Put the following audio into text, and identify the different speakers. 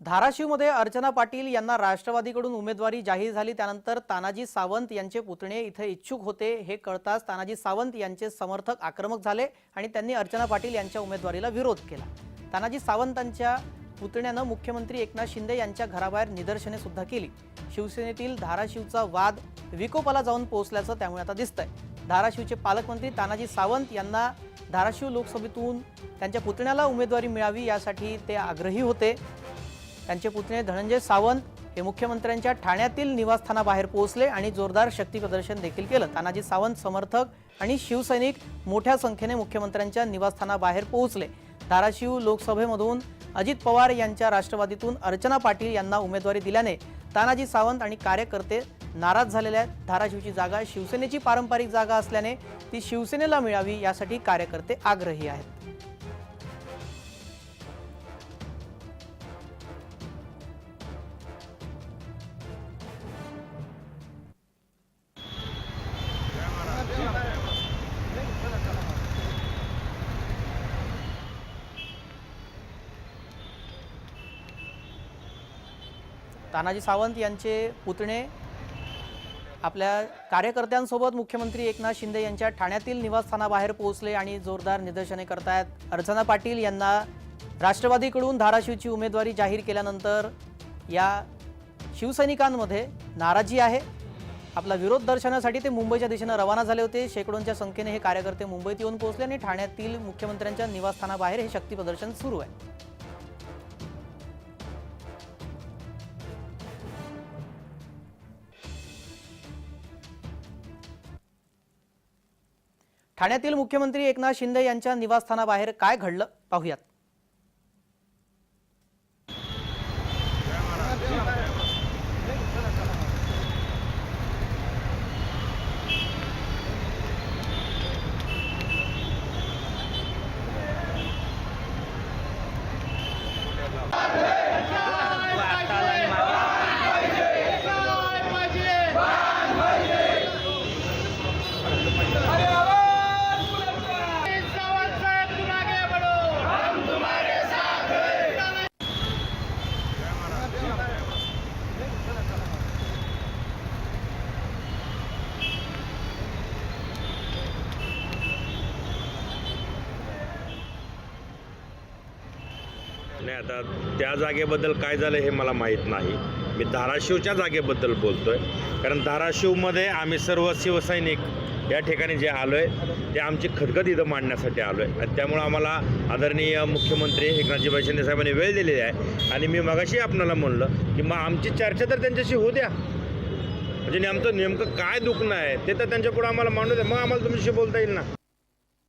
Speaker 1: धाराशिवमध्ये अर्चना पाटील यांना राष्ट्रवादीकडून उमेदवारी जाहीर झाली. त्यानंतर तानाजी सावंत यांचे पुतणे इथे इच्छुक होते. हे कळताच तानाजी सावंत यांचे समर्थक आक्रमक झाले आणि त्यांनी अर्चना पाटील यांच्या उमेदवारीला विरोध केला. तानाजी सावंतांच्या पुतण्यानं मुख्यमंत्री एकनाथ शिंदे यांच्या घराबाहेर निदर्शने सुद्धा केली. शिवसेनेतील धाराशिवचा वाद विकोपाला जाऊन पोहोचल्याचं त्यामुळे आता दिसतंय. धाराशिवचे पालकमंत्री तानाजी सावंत यांना धाराशिव लोकसभेतून त्यांच्या पुतण्याला उमेदवारी मिळावी यासाठी ते आग्रही होते. त्यांचे पुतणे धनंजय सावंत हे मुख्यमंत्र्यांच्या ठाण्यातील निवासस्थानाबाहेर पोहोचले आणि जोरदार शक्ती प्रदर्शन देखील केलं. तानाजी सावंत समर्थक आणि शिवसैनिक मोठ्या संख्येने मुख्यमंत्र्यांच्या निवासस्थानाबाहेर पोहोचले. धाराशिव लोकसभेमधून अजित पवार यांच्या राष्ट्रवादीतून अर्चना पाटील यांना उमेदवारी दिल्याने तानाजी सावंत आणि कार्यकर्ते नाराज झालेल्या आहेत. धाराशिवची जागा शिवसेनेची पारंपरिक जागा असल्याने ती शिवसेनेला मिळावी यासाठी कार्यकर्ते आग्रही आहेत. तानाजी सावंत यांचे पुतणे आपल्या कार्यकर्त्यांसोबत मुख्यमंत्री एकनाथ शिंदे यांच्या ठाण्यातील निवासस्थानाबाहेर पोहोचले आणि जोरदार निदर्शने करतायत. अर्चना पाटील यांना राष्ट्रवादीकडून धाराशिवची उमेदवारी जाहीर केल्यानंतर या शिवसैनिकांमध्ये नाराजी आहे. आपला विरोध दर्शनासाठी ते मुंबईच्या दिशेनं रवाना झाले होते. शेकडोंच्या संख्येने हे कार्यकर्ते मुंबईत येऊन पोहोचले आणि ठाण्यातील मुख्यमंत्र्यांच्या निवासस्थानाबाहेर हे शक्तीप्रदर्शन सुरू आहे. ठाण्यातील मुख्यमंत्री एकनाथ शिंदे यांच्या निवासस्थानाबाहेर काय घडलं? पाहूयात.
Speaker 2: नाही. आता त्या जागेबद्दल काय झालं हे मला माहीत नाही. मी धाराशिवच्या जागेबद्दल बोलतो आहे कारण धाराशिवमध्ये आम्ही सर्व शिवसैनिक या ठिकाणी जे आलो आहे ते आमची खदखद इथं मांडण्यासाठी आलो आहे आणि त्यामुळं आम्हाला आदरणीय मुख्यमंत्री एकनाथजीभाई शिंदे साहेबांनी वेळ दिलेली आहे. आणि मी मगाशी आपणाला म्हणलं की मग आमची चर्चा तर त्यांच्याशी होऊ द्या. म्हणजे नेमकं नेमकं काय दुखणं आहे ते तर त्यांच्यापुढं आम्हाला मांडू द्या. मग आम्हाला तुमच्याशी बोलता येईल ना.